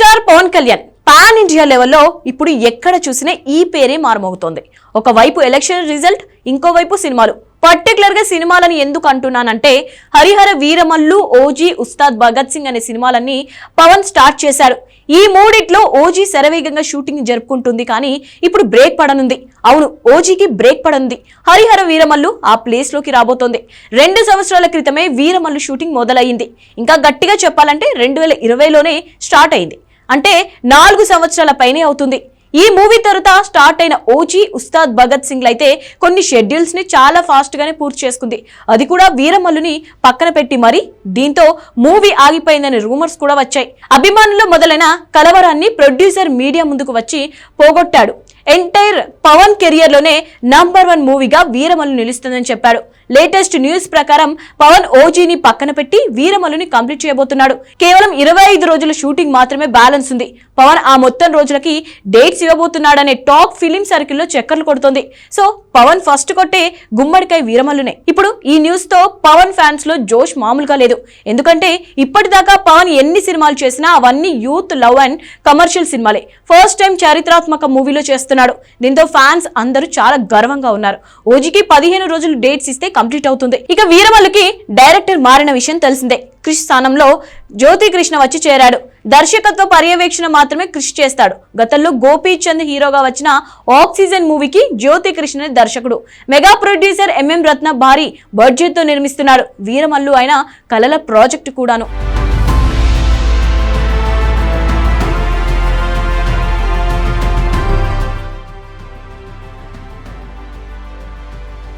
Star Pawan Kalyan pan India లెవెల్లో ఇప్పుడు ఎక్కడ చూసినా ఈ పేరే మారుమోగుతోంది. ఒకవైపు ఎలక్షన్ రిజల్ట్ ఇంకోవైపు సినిమాలు. పర్టికులర్గా సినిమాలని ఎందుకు అంటున్నానంటే హరిహర వీరమల్లు ఓజీ ఉస్తాద్ భగత్ సింగ్ అనే సినిమాలన్నీ పవన్ స్టార్ట్ చేశారు. ఈ మూడిట్లో ఓజీ శరవేగంగా షూటింగ్ జరుపుకుంటుంది కానీ ఇప్పుడు బ్రేక్ పడనుంది. అవును ఓజీకి బ్రేక్ పడనుంది. హరిహర వీరమల్లు ఆ ప్లేస్లోకి రాబోతోంది. రెండు సంవత్సరాల క్రితమే వీరమల్లు షూటింగ్ మొదలయ్యింది. ఇంకా గట్టిగా చెప్పాలంటే రెండు వేల ఇరవైలోనే స్టార్ట్ అయింది. అంటే నాలుగు సంవత్సరాల పైనే అవుతుంది. ఈ మూవీ తర్వాత స్టార్ట్ అయిన ఓజీ ఉస్తాద్ భగత్ సింగ్ అయితే కొన్ని షెడ్యూల్స్ని చాలా ఫాస్ట్ గానే పూర్తి చేసుకుంది. అది కూడా వీరమల్లుని పక్కన పెట్టి మరి దీంతో మూవీ ఆగిపోయిందనే రూమర్స్ కూడా వచ్చాయి. అభిమానులు మొదలైన కలవరాన్ని ప్రొడ్యూసర్ మీడియా ముందుకు వచ్చి పోగొట్టాడు. ఎంటైర్ పవన్ కెరియర్లోనే నంబర్ వన్ మూవీగా వీరమల్లు నిలుస్తుందని చెప్పాడు లేటెస్ట్ న్యూస్ ప్రకారం పవన్ ఓజీని పక్కన పెట్టి వీరమల్లుని కంప్లీట్ చేయబోతున్నాడు. కేవలం ఇరవై ఐదు రోజుల షూటింగ్ మాత్రమే బ్యాలెన్స్ ఉంది. పవన్ ఆ మొత్తం రోజులకి డేట్స్ ఇవ్వబోతున్నాడనే టాక్ ఫిలిం సర్కిల్లో చక్కర్లు కొడుతుంది. సో పవన్ ఫస్ట్ కొట్టే గుమ్మడికాయ వీరమల్లునే. ఇప్పుడు ఈ న్యూస్తో పవన్ ఫ్యాన్స్లో జోష్ మామూలుగా లేదు. ఎందుకంటే ఇప్పటిదాకా పవన్ ఎన్ని సినిమాలు చేసినా అవన్నీ యూత్ లవ్ అండ్ కమర్షియల్ సినిమాలే. ఫస్ట్ టైం చారిత్రాత్మక మూవీలో చేస్తున్నాడు దీంతో ఫ్యాన్స్ అందరూ చాలా గర్వంగా ఉన్నారు. ఓజీకి పదిహేను రోజులు డేట్స్ ఇస్తే కంప్లీట్ అవుతుంది. ఇక వీరమల్లుకి డైరెక్టర్ మారిన విషయం తెలిసిందే. క్రిష్ స్థానంలో జ్యోతి కృష్ణ వచ్చి చేరాడు. దర్శకత్వ పర్యవేక్షణ మాత్రమే కృషి చేస్తాడు. గతంలో గోపీచంద్ హీరోగా వచ్చిన ఆక్సిజన్ మూవీకి జ్యోతి కృష్ణ దర్శకుడు. మెగా ప్రొడ్యూసర్ ఎంఎం రత్న భారీ బడ్జెట్తో నిర్మిస్తున్నాడు. వీరమల్లు అయిన కలల ప్రాజెక్టు కూడాను.